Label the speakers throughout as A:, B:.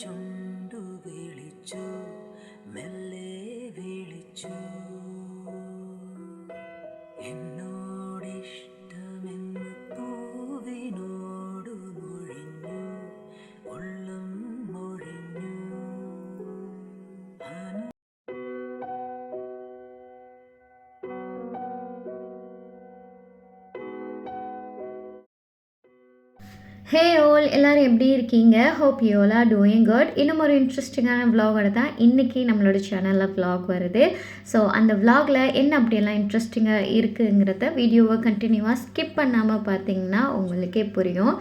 A: ചുണ്ടു വിളിച്ചു മെല്ലെ വിളിച്ചു.
B: ஹே ஓல் எல்லோரும் எப்படி இருக்கீங்க? Hope you all doing good இன்னும் ஒரு இன்ட்ரெஸ்டிங்கான விலாகோட தான் இன்றைக்கி நம்மளோட சேனலில் விலாக் வருது. ஸோ அந்த விலாகில் என்ன அப்படியெல்லாம் இன்ட்ரெஸ்டிங்காக இருக்குங்கிறத வீடியோவை கண்டினியூவாக ஸ்கிப் பண்ணாமல் பார்த்தீங்கன்னா உங்களுக்கே புரியும்.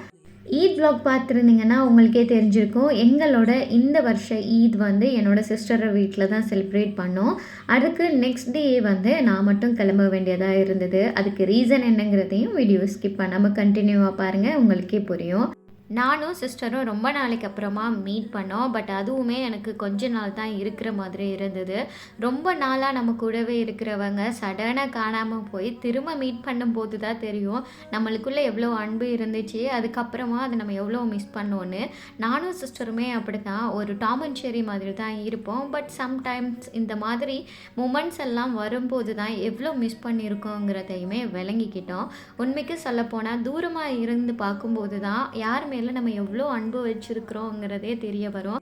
B: E ஈத் வ்ளாக் பார்த்துருந்தீங்கன்னா உங்களுக்கே தெரிஞ்சிருக்கும். எங்களோட இந்த வருஷ ஈத் வந்து என்னோட சிஸ்டர் வீட்டில் தான் செலிப்ரேட் பண்ணோம். அதுக்கு நெக்ஸ்ட் டே வந்து நான் மட்டும் கிளம்ப வேண்டியதாக இருந்தது. அதுக்கு ரீசன் என்னங்கிறதையும் வீடியோ ஸ்கிப் பண்ணாமல் கண்டினியூவாக பாருங்கள் உங்களுக்கே புரியும். நானும் சிஸ்டரும் ரொம்ப நாளைக்கு அப்புறமா மீட் பண்ணோம். பட் அதுவுமே எனக்கு கொஞ்ச நாள் தான் இருக்கிற மாதிரி இருந்தது. ரொம்ப நாளாக நம்ம கூடவே இருக்கிறவங்க சடனாக காணாமல் போய் திரும்ப மீட் பண்ணும்போது தான் தெரியும் நம்மளுக்குள்ளே எவ்வளோ அன்பு இருந்துச்சு. அதுக்கப்புறமா அதை நம்ம எவ்வளோ மிஸ் பண்ணோன்னு. நானும் சிஸ்டருமே அப்படி தான் ஒரு டாம் அண்ட் செரி மாதிரி தான் இருப்போம். பட் சம்டைம்ஸ் இந்த மாதிரி மூமெண்ட்ஸ் எல்லாம் வரும்போது தான் எவ்வளோ மிஸ் பண்ணியிருக்கோங்கிறதையுமே விளங்கிக்கிட்டோம். உண்மைக்கு சொல்லப்போனால் தூரமாக இருந்து பார்க்கும்போது தான் யாருமே மேலே நம்ம எவ்வளோ அன்பு வச்சுருக்குறோங்கிறதே தெரிய வரும்.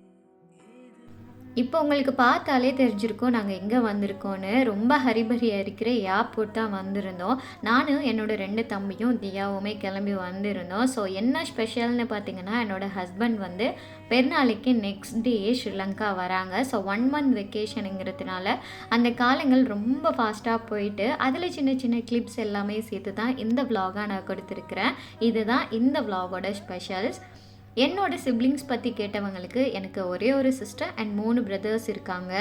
B: இப்போ உங்களுக்கு பார்த்தாலே தெரிஞ்சிருக்கோம் நாங்கள் எங்கே வந்திருக்கோன்னு ரொம்ப ஹரிபரியாக இருக்கிற ஏர்போர்ட் தான் வந்திருந்தோம். நானும் என்னோட ரெண்டு தம்பியும் தியாவுமே கிளம்பி வந்திருந்தோம். ஸோ என்ன ஸ்பெஷல்னு பார்த்தீங்கன்னா என்னோட ஹஸ்பண்ட் வந்து பெருநாளைக்கு நெக்ஸ்ட் டே ஸ்ரீலங்கா வராங்க. ஸோ ஒன் மந்த் வெக்கேஷனுங்கிறதுனால அந்த காலங்கள் ரொம்ப ஃபாஸ்ட்டாக போயிட்டு அதில் சின்ன சின்ன கிளிப்ஸ் எல்லாமே சேர்த்து தான் இந்த விலாகாக நான் கொடுத்துருக்குறேன். இதுதான் இந்த விலாகோட ஸ்பெஷல்ஸ் என்னோட சிப்ளிங்ஸ் பற்றி கேட்டவங்களுக்கு எனக்கு ஒரே ஒரு சிஸ்டர் அண்ட் மூணு பிரதர்ஸ் இருக்காங்க.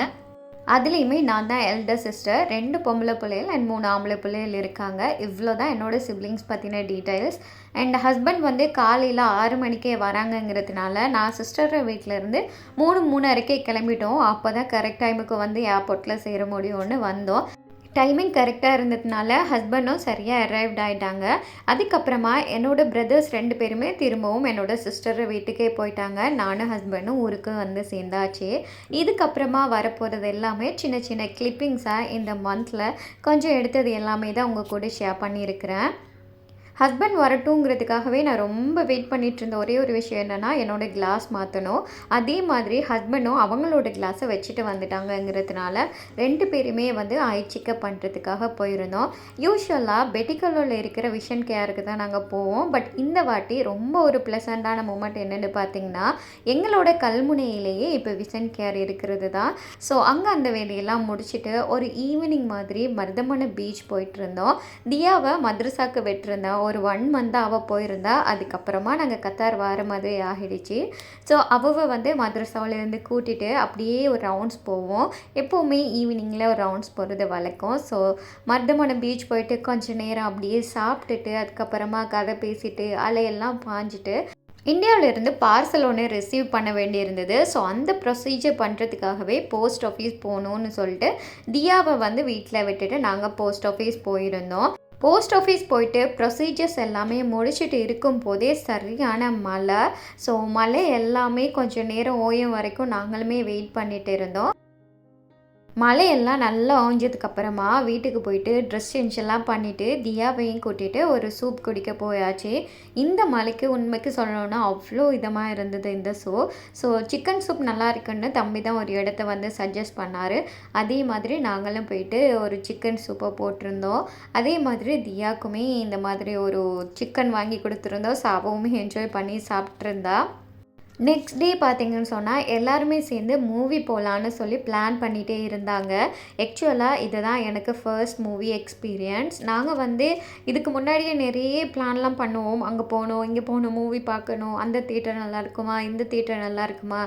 B: அதுலேயுமே நான் தான் எல்டர் சிஸ்டர் ரெண்டு பொம்பளை பிள்ளைகள் அண்ட் மூணு ஆம்பளை பிள்ளைகள் இருக்காங்க. இவ்வளோ தான் என்னோட சிப்ளிங்ஸ் பற்றின டீட்டெயில்ஸ் அண்ட் ஹஸ்பண்ட் வந்து காலையில் ஆறு மணிக்கே வராங்கங்கிறதுனால நான் சிஸ்டர் வீட்டிலேருந்து மூணு மூணரைக்கே கிளம்பிட்டோம். அப்போ தான் கரெக்ட் டைமுக்கு வந்து ஏர்போர்ட்டில் சேர முடியும்னு வந்தோம். டைமிங் கரெக்டாக இருந்ததுனால ஹஸ்பண்டும் சரியாக அரைவ்ட் ஆகிட்டாங்க அதுக்கப்புறமா என்னோடய பிரதர்ஸ் ரெண்டு பேருமே திரும்பவும் என்னோட சிஸ்டர் வீட்டுக்கே போயிட்டாங்க. நானும் ஹஸ்பண்டும் ஊருக்கு வந்து சேர்ந்தாச்சு. இதுக்கப்புறமா வரப்போகிறது எல்லாமே சின்ன சின்ன கிளிப்பிங்ஸாக இந்த மந்தில் கொஞ்சம் எடுத்தது எல்லாமே தான் உங்கள் கூட ஷேர் பண்ணியிருக்கிறேன். ஹஸ்பண்ட் வரட்டுங்கிறதுக்காகவே நான் ரொம்ப வெயிட் பண்ணிகிட்டு இருந்த ஒரே ஒரு விஷயம் என்னென்னா என்னோடய கிளாஸ் மாற்றணும் அதே மாதிரி ஹஸ்பண்டும் அவங்களோட கிளாஸை வச்சுட்டு வந்துட்டாங்கங்கிறதுனால ரெண்டு பேருமே வந்து ஐ செக்அப் பண்ணுறதுக்காக போயிருந்தோம். யூஸ்வலாக பெட்டிக்கலோவில் இருக்கிற விஷன் கேருக்கு தான் நாங்கள் போவோம். பட் இந்த வாட்டி ரொம்ப ஒரு ப்ளசண்ட்டான மூமெண்ட் என்னென்னு பார்த்தீங்கன்னா எங்களோட கல்முனையிலேயே இப்போ விஷன் கேர் இருக்கிறது தான். ஸோ அங்கே அந்த வேலையெல்லாம் முடிச்சுட்டு ஒரு ஈவினிங் மாதிரி மருதமன பீச் போயிட்டு இருந்தோம். தியாவை மத்ரஸாக்கு வெட்டிருந்தேன் ஒரு ஒன் மந்தாக அவள் போயிருந்தா அதுக்கப்புறமா நாங்கள் கத்தார் வர மாதிரி ஆகிடுச்சு. ஸோ அவள் வந்து மதுரசாவிலேருந்து கூட்டிகிட்டு அப்படியே ஒரு ரவுண்ட்ஸ் போவோம். எப்போவுமே ஈவினிங்கில் ஒரு ரவுண்ட்ஸ் போகிறது வழக்கம். ஸோ மருதமணம் பீச் போயிட்டு கொஞ்சம் நேரம் அப்படியே சாப்பிட்டுட்டு அதுக்கப்புறமா கதை பேசிட்டு அலையெல்லாம் பாஞ்சிட்டு இந்தியாவிலேருந்து பார்சல் ஒன்று ரிசீவ் பண்ண வேண்டியிருந்தது. ஸோ அந்த ப்ரொசீஜர் பண்ணுறதுக்காகவே போஸ்ட் ஆஃபீஸ் போகணும்னு சொல்லிட்டு தியாவை வந்து வீட்டில் விட்டுட்டு நாங்கள் போஸ்ட் ஆஃபீஸ் போயிருந்தோம். போஸ்ட் ஆஃபீஸ் போயிட்டு ப்ரொசீஜர்ஸ் எல்லாமே முடிச்சுட்டு இருக்கும் போதே சரியான மழை. ஸோ மழை எல்லாமே கொஞ்சம் நேரம் ஓயும் வரைக்கும் நாங்களுமே வெயிட் பண்ணிட்டு இருந்தோம். மழையெல்லாம் நல்லா ஓஞ்சதுக்கு அப்புறமா வீட்டுக்கு போயிட்டு ட்ரெஸ் சேஞ்ச் எல்லாம் பண்ணிவிட்டு தியாவையும் கூட்டிகிட்டு ஒரு சூப் குடிக்க போயாச்சு. இந்த மழைக்கு உண்மைக்கு சொல்லணும்னா அவ்வளோ இதமாக இருந்தது இந்த சூப் ஸோ சிக்கன் சூப் நல்லா இருக்குன்னு தம்பி தான் ஒரு இடத்த வந்து சஜஸ்ட் பண்ணார். அதே மாதிரி நாங்களும் போயிட்டு ஒரு சிக்கன் சூப்பை போட்டிருந்தோம். அதே மாதிரி தியாக்குமே இந்த மாதிரி ஒரு சிக்கன் வாங்கி கொடுத்துருந்தோம். ஸோ என்ஜாய் பண்ணி சாப்பிட்ருந்தா நெக்ஸ்ட் டே பார்த்தீங்கன்னு சொன்னால் எல்லாருமே சேர்ந்து மூவி போகலான்னு சொல்லி பிளான் பண்ணிகிட்டே இருந்தாங்க. ஆக்சுவலாக இதுதான் எனக்கு ஃபர்ஸ்ட் மூவி எக்ஸ்பீரியன்ஸ் நாங்கள் வந்து இதுக்கு முன்னாடியே நிறைய பிளான்லாம் பண்ணுவோம். அங்கே போகணும் இங்கே போகணும் மூவி பார்க்கணும். அந்த தேட்டர் நல்லா இருக்குமா? இந்த தேட்டர் நல்லா இருக்குமா?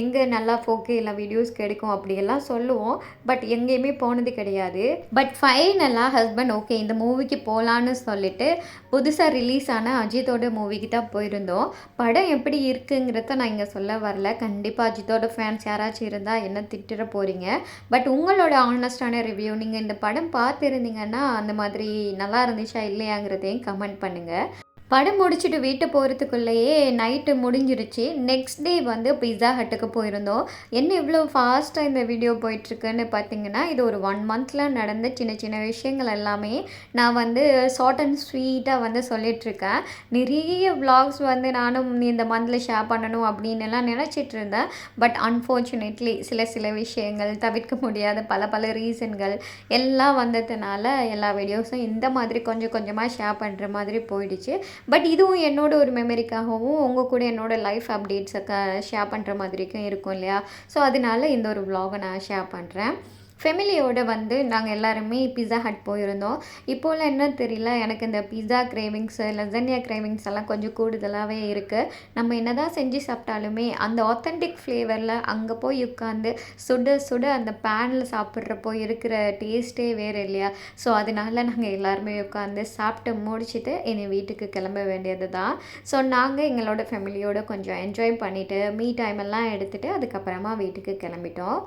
B: எங்கே நல்லா ஃபோக்கே இல்லை வீடியோஸ் கிடைக்கும் அப்படியெல்லாம் சொல்லுவோம். பட் எங்கேயுமே போனது கிடையாது. பட் ஃபைனலாக ஹஸ்பண்ட் ஓகே இந்த மூவிக்கு போகலான்னு சொல்லிட்டு புதுசாக ரிலீஸ் ஆன அஜித்தோட மூவிக்கு தான் போயிருந்தோம். படம் எப்படி இருக்குங்கிறத நான் இங்கே சொல்ல வரல. கண்டிப்பாக அஜித்தோட ஃபேன்ஸ் யாராச்சும் இருந்தால் என்ன திட்டுற போகிறீங்க பட் உங்களோட ஆனஸ்டான ரிவ்யூ நீங்கள் இந்த படம் பார்த்துருந்தீங்கன்னா அந்த மாதிரி நல்லா இருந்துச்சா இல்லையாங்கிறதையும் கமெண்ட் பண்ணுங்கள் படம் முடிச்சுட்டு வீட்டு போகிறதுக்குள்ளேயே நைட்டு முடிஞ்சிருச்சு. நெக்ஸ்ட் டே வந்து பிஸா ஹட்டுக்கு போயிருந்தோம். என்ன இவ்வளோ ஃபாஸ்ட்டாக இந்த வீடியோ போயிட்டுருக்குன்னு பார்த்தீங்கன்னா இது ஒரு ஒன் மந்தில் நடந்த சின்ன சின்ன விஷயங்கள் எல்லாமே நான் வந்து ஷார்ட் அண்ட் ஸ்வீட்டாக வந்து சொல்லிகிட்ருக்கேன் நிறைய vlogs வந்து நானும் இந்த மந்தில் ஷேர் பண்ணணும் அப்படின்னு எல்லாம் நினச்சிட்டு இருந்தேன். பட் அன்ஃபார்ச்சுனேட்லி சில சில விஷயங்கள் தவிர்க்க முடியாத பல பல ரீசன்கள் எல்லாம் வந்ததுனால எல்லா வீடியோஸும் இந்த மாதிரி கொஞ்சம் கொஞ்சமாக ஷேர் பண்ணுற மாதிரி போயிடுச்சு. பட் இதுவும் என்னோட ஒரு மெமரிக்காகவும் உங்கள் கூட என்னோட லைஃப் அப்டேட்ஸை க ஷேர் பண்ணுற மாதிரிக்கும் இருக்கும் இல்லையா? ஸோ அதனால இந்த ஒரு விலாகை நான் ஷேர் பண்ணுறேன் ஃபேமிலியோடு வந்து நாங்கள் எல்லாருமே பிஸா ஹட் போயிருந்தோம். இப்போலாம் என்ன தெரியல எனக்கு இந்த பிஸா கிரேவிங்ஸ் லெசனியா கிரேவிங்ஸ் எல்லாம் கொஞ்சம் கூடுதலாகவே இருக்குது நம்ம என்ன தான் செஞ்சு சாப்பிட்டாலுமே அந்த ஆத்தென்டிக் ஃப்ளேவரில் அங்கே போய் உட்காந்து சுட சுட அந்த பேனில் சாப்பிட்றப்போ இருக்கிற டேஸ்ட்டே வேறு இல்லையா? ஸோ அதனால நாங்கள் எல்லாருமே உட்காந்து சாப்பிட்டு முடிச்சுட்டு இனி வீட்டுக்கு கிளம்ப வேண்டியது தான் ஸோ நாங்கள் எங்களோட ஃபேமிலியோடு கொஞ்சம் என்ஜாய் பண்ணிவிட்டு மீ டைம் எல்லாம் எடுத்துகிட்டு அதுக்கப்புறமா வீட்டுக்கு கிளம்பிட்டோம்.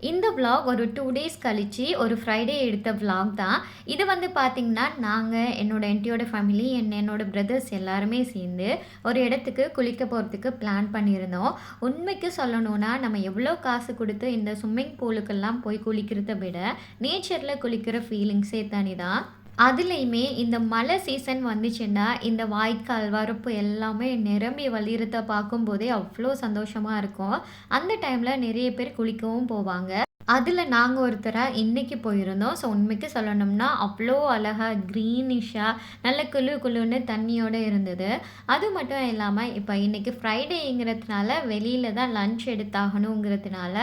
B: இந்த விலாக் ஒரு டூ டேஸ் கழித்து ஒரு ஃப்ரைடே எடுத்த விலாக் தான். இது வந்து பார்த்திங்கன்னா நாங்கள் என்னோடய என்டியோட ஃபேமிலி என் என்னோடய பிரதர்ஸ் எல்லாருமே சேர்ந்து ஒரு இடத்துக்கு குளிக்க போகிறதுக்கு பிளான் பண்ணியிருந்தோம். உண்மைக்கு சொல்லணும்னா நம்ம எவ்வளோ காசு கொடுத்து இந்த ஸ்விம்மிங் பூலுக்கெல்லாம் போய் குளிக்கிறத விட நேச்சரில் குளிக்கிற ஃபீலிங்ஸே தனி தான் அதுலேயுமே இந்த மழை சீசன் வந்துச்சுன்னா இந்த வாய்க்கால் வரப்பு எல்லாமே நிரம்பி வழியிறத பார்க்கும்போதே அவ்வளோ சந்தோஷமாக இருக்கும். அந்த டைமில் நிறைய பேர் குளிக்கவும் போவாங்க. அதில் நாங்கள் ஒருத்தராக இன்றைக்கி போயிருந்தோம். ஸோ உண்மைக்கு சொல்லணும்னா அவ்வளோ அழகாக க்ரீனிஷாக நல்ல குளு குளுன்னு தண்ணியோடு இருந்தது. அது மட்டும் இல்லாமல் இப்போ இன்றைக்கி ஃப்ரைடேங்கிறதுனால வெளியில் தான் லஞ்ச் எடுத்தாகணுங்கிறதுனால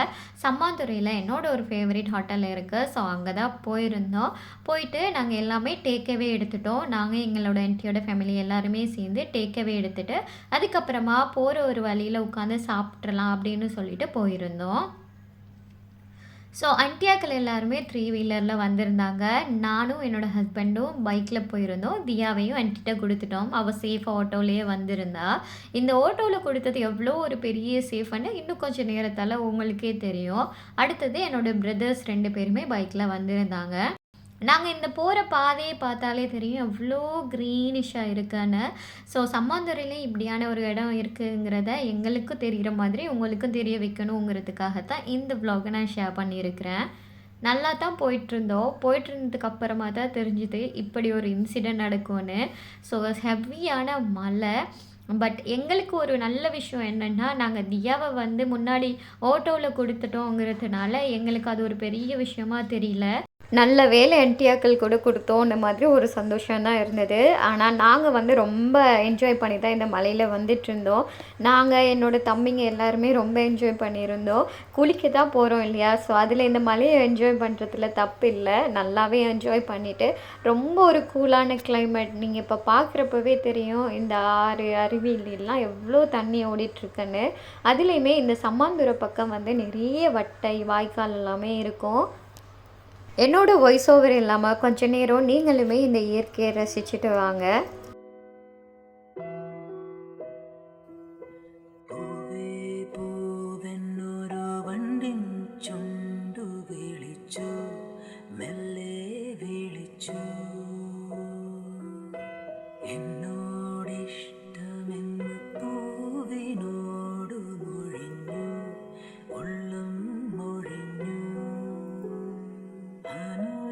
B: சம்மாந்துறையில் என்னோட ஒரு ஃபேவரட் ஹோட்டல் இருக்குது ஸோ அங்கே தான் போயிருந்தோம். போயிட்டு நாங்கள் எல்லாமே டேக்கவே எடுத்துட்டோம். நாங்கள் எங்களோட என்டியோட ஃபேமிலி எல்லாருமே சேர்ந்து டேக்கவே எடுத்துட்டு அதுக்கப்புறமா போகிற ஒரு வழியில் உட்காந்து சாப்பிட்றலாம் அப்படின்னு சொல்லிட்டு போயிருந்தோம். ஸோ அன்டியாக்கள் எல்லாருமே த்ரீ வீலரில் வந்திருந்தாங்க. நானும் என்னோட ஹஸ்பண்டும் பைக்கில் போயிருந்தோம். தியாவையும் அன்ட்டிட்ட கொடுத்துட்டோம். அவள் சேஃப் ஆட்டோலேயே வந்திருந்தா. இந்த ஆட்டோவில் கொடுத்தது எவ்வளோ ஒரு பெரிய சேஃப்னு இன்னும் கொஞ்சம் நேரத்தால் உங்களுக்கே தெரியும். அடுத்தது என்னோட பிரதர்ஸ் ரெண்டு பேருமே பைக்கில் வந்திருந்தாங்க. நாங்கள் இந்த போகிற பாதையை பார்த்தாலே தெரியும் எவ்வளோ க்ரீனிஷாக இருக்குன்னு. ஸோ சம்மாந்துறையிலே இப்படியான ஒரு இடம் இருக்குங்கிறத எங்களுக்கும் தெரிகிற மாதிரி உங்களுக்கும் தெரிய வைக்கணுங்கிறதுக்காக தான் இந்த vlog-அ நான் ஷேர் பண்ணியிருக்கிறேன். நல்லா தான் போயிட்டுருந்தோம். போயிட்டுருந்ததுக்கு அப்புறமா தான் தெரிஞ்சுது இப்படி ஒரு இன்சிடெண்ட் நடக்கும்னு. ஸோ ஹெவியான மழை. பட் எங்களுக்கு ஒரு நல்ல விஷயம் என்னென்னா நாங்கள் தியாவை வந்து முன்னாடி ஓட்டோவில் கொடுத்துட்டோங்கிறதுனால எங்களுக்கு அது ஒரு பெரிய விஷயமா தெரியல. நல்ல வேலை என்டிஆக்கள் கூட கொடுத்தோன்ற மாதிரி ஒரு சந்தோஷம் தான் இருந்தது. ஆனால் நாங்கள் வந்து ரொம்ப என்ஜாய் பண்ணி தான் இந்த மலையில் வந்துட்டு இருந்தோம் நாங்கள் என்னோடய தம்பிங்க எல்லாருமே ரொம்ப என்ஜாய் பண்ணியிருந்தோம் குளிக்க தான் போகிறோம் இல்லையா? ஸோ அதில் இந்த மலையை என்ஜாய் பண்ணுறதுல தப்பு இல்லை. நல்லாவே என்ஜாய் பண்ணிவிட்டு ரொம்ப ஒரு கூலான கிளைமேட் நீங்கள் இப்போ பார்க்குறப்பவே தெரியும் இந்த ஆறு அருவியிலெல்லாம் எவ்வளோ தண்ணி ஓடிட்டுருக்குன்னு அதுலேயுமே இந்த சம்மாந்துறை பக்கம் வந்து நிறைய வட்டை வாய்க்கால் எல்லாமே இருக்கும். என்னோடய வாய்ஸ் ஓவர் இல்லாமல் கொஞ்ச நேரம் நீங்களுமே இந்த இயற்கையை ரசிச்சுட்டு வாங்க.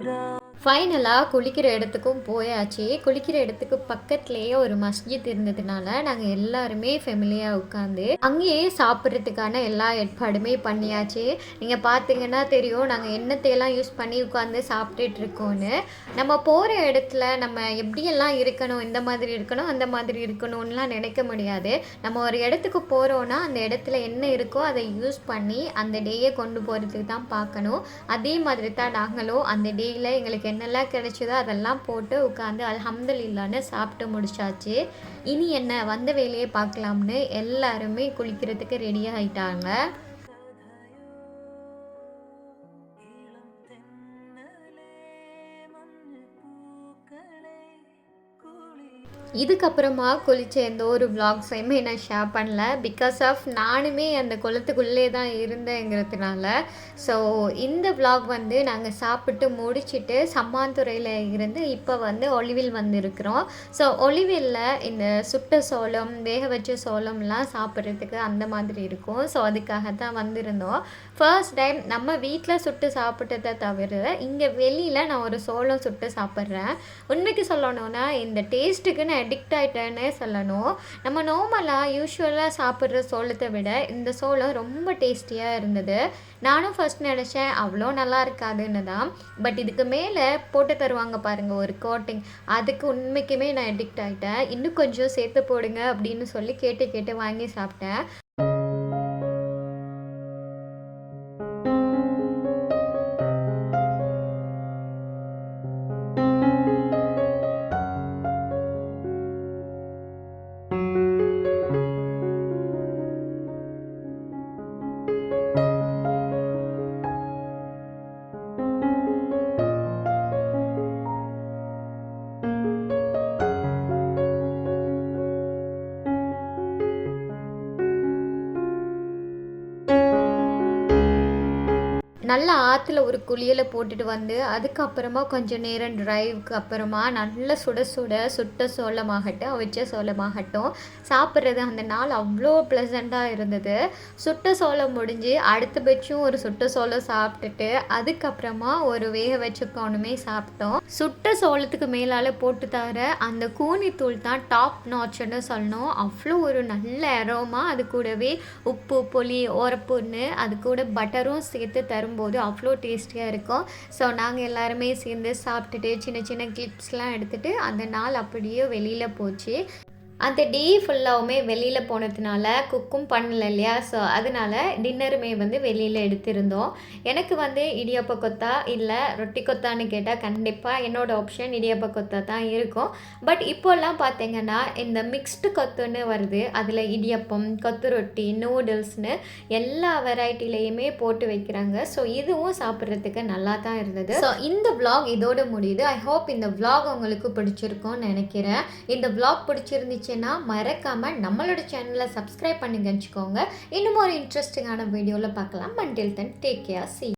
A: The.
B: ஃபைனலாக குளிக்கிற இடத்துக்கும் போயாச்சு. குளிக்கிற இடத்துக்கு பக்கத்துலேயே ஒரு மஸ்ஜித் இருந்ததுனால நாங்கள் எல்லாருமே ஃபெமிலியாக உட்காந்து அங்கேயே சாப்பிட்றதுக்கான எல்லா ஏற்பாடுமே பண்ணியாச்சு. நீங்கள் பார்த்தீங்கன்னா தெரியும் நாங்கள் எண்ணத்தையெல்லாம் யூஸ் பண்ணி உட்காந்து சாப்பிட்டுட்டு இருக்கோன்னு நம்ம போகிற இடத்துல நம்ம எப்படியெல்லாம் இருக்கணும் இந்த மாதிரி இருக்கணும் அந்த மாதிரி இருக்கணும்லாம் நினைக்க முடியாது. நம்ம ஒரு இடத்துக்கு போகிறோன்னா அந்த இடத்துல என்ன இருக்கோ அதை யூஸ் பண்ணி அந்த டேயை கொண்டு போகிறதுக்கு தான் பார்க்கணும். அதே மாதிரி தான் நாங்களும் அந்த டேயில் எங்களுக்கு என்னெல்லாம் கிடைச்சதோ அதெல்லாம் போட்டு உட்காந்து அல்ஹம்துலில்லான்னு சாப்பிட்டு முடிச்சாச்சு. இனி என்ன? வந்த வேலையை பார்க்கலாம்னு எல்லாருமே குளிக்கிறதுக்கு ரெடி
A: ஆகிட்டாங்க
B: இதுக்கப்புறமா குளிச்ச எந்த ஒரு vlogsஐயுமே நான் ஷேர் பண்ணல. பிகாஸ் ஆஃப் நானுமே அந்த குளத்துக்குள்ளே தான் இருந்தேங்கிறதுனால. ஸோ இந்த vlog வந்து நாங்கள் சாப்பிட்டு முடிச்சிட்டு சம்மாந்துறையில் இருந்து இப்போ வந்து ஒளிவில் வந்திருக்கிறோம். ஸோ ஒளிவில்ல இந்த சுட்ட சோளம் வேக வச்ச சோளம்லாம் சாப்பிட்றதுக்கு அந்த மாதிரி இருக்கும். ஸோ அதுக்காக தான் வந்திருந்தோம். ஃபர்ஸ்ட் டைம் நம்ம வீட்டில் சுட்டு சாப்பிட்டதை தவிர இங்கே வெளியில் நான் ஒரு சோளம் சுட்டு சாப்பிட்றேன். உண்மைக்கு சொல்லணும்னா இந்த டேஸ்ட்டுக்கு நான் அடிக்ட் ஆகிட்டேன்னே சொல்லணும். நம்ம நார்மலாக யூஸ்வலாக சாப்பிட்ற சோளத்தை விட இந்த சோளம் ரொம்ப டேஸ்டியாக இருந்தது. நானும் ஃபஸ்ட் நினச்சேன் அவ்வளோ நல்லா இருக்காதுன்னு தான். பட் இதுக்கு மேலே போட்டு தருவாங்க பாருங்கள் ஒரு கோட்டிங் அதுக்கு உண்மைக்குமே நான் அடிக்ட் ஆகிட்டேன் இன்னும் கொஞ்சம் சேர்த்து போடுங்க அப்படின்னு சொல்லி கேட்டு கேட்டு வாங்கி சாப்பிட்டேன். நல்லா ஆற்றுல ஒரு குளியலை போட்டுட்டு வந்து அதுக்கப்புறமா கொஞ்சம் நேரம் ட்ரைவுக்கு அப்புறமா நல்லா சுட சுட சுட்ட சோளமாகட்டும் அவிச்ச சோளமாகட்டும் சாப்பிட்றது அந்த நாள் அவ்வளோ ப்ளசண்ட்டாக இருந்தது. சுட்ட சோளம் முடிஞ்சு அடுத்த பட்சம் ஒரு சுட்ட சோளம் சாப்பிட்டுட்டு அதுக்கப்புறமா ஒரு வேக வச்ச கவுனுமே சாப்பிட்டோம். சுட்ட சோளத்துக்கு மேலால் போட்டு தர அந்த கூனித்தூள் தான் டாப் நாச்சுன்னு சொல்லணும். அவ்வளோ ஒரு நல்ல அரோமா அது கூடவே உப்பு புளி உரப்புன்னு அது கூட பட்டரும் சேர்த்து தரும்போது அவ்வளோ டேஸ்டியாக இருக்கும். ஸோ நாங்கள் எல்லாருமே சேர்ந்து சாப்பிட்டுட்டு சின்ன சின்ன கிளிப்ஸ்லாம் எடுத்துகிட்டு அந்த நாள் அப்படியே வெளியில் போச்சு. அந்த டே ஃபுல்லாகவுமே வெளியில் போனதுனால குக்கும் பண்ணல இல்லையா? ஸோ அதனால டின்னருமே வந்து வெளியில் எடுத்திருந்தோம். எனக்கு வந்து இடியாப்ப கொத்தா இல்லை ரொட்டி கொத்தான்னு கேட்டால் கண்டிப்பாக என்னோடய ஆப்ஷன் இடியாப்ப கொத்தா தான் இருக்கும். பட் இப்போல்லாம் பார்த்தீங்கன்னா இந்த மிக்ஸ்டு கொத்துன்னு வருது. அதில் இடியப்பம் கொத்து ரொட்டி நூடுல்ஸ்னு எல்லா வெரைட்டிலையுமே போட்டு வைக்கிறாங்க. ஸோ இதுவும் சாப்பிட்றதுக்கு நல்லா தான் இருந்தது. ஸோ இந்த vlog இதோட முடியுது. ஐ ஹோப் இந்த vlog உங்களுக்கு பிடிச்சிருக்கும்னு நினைக்கிறேன். இந்த vlog பிடிச்சிருந்துச்சுன்னா மறக்காமல் நம்மளோட சேனலை சப்ஸ்கிரைப் பண்ணுங்க வச்சுக்கோங்க இன்னும் ஒரு இன்ட்ரெஸ்டிங்கான வீடியோவில் பார்க்கலாம். Until then take care see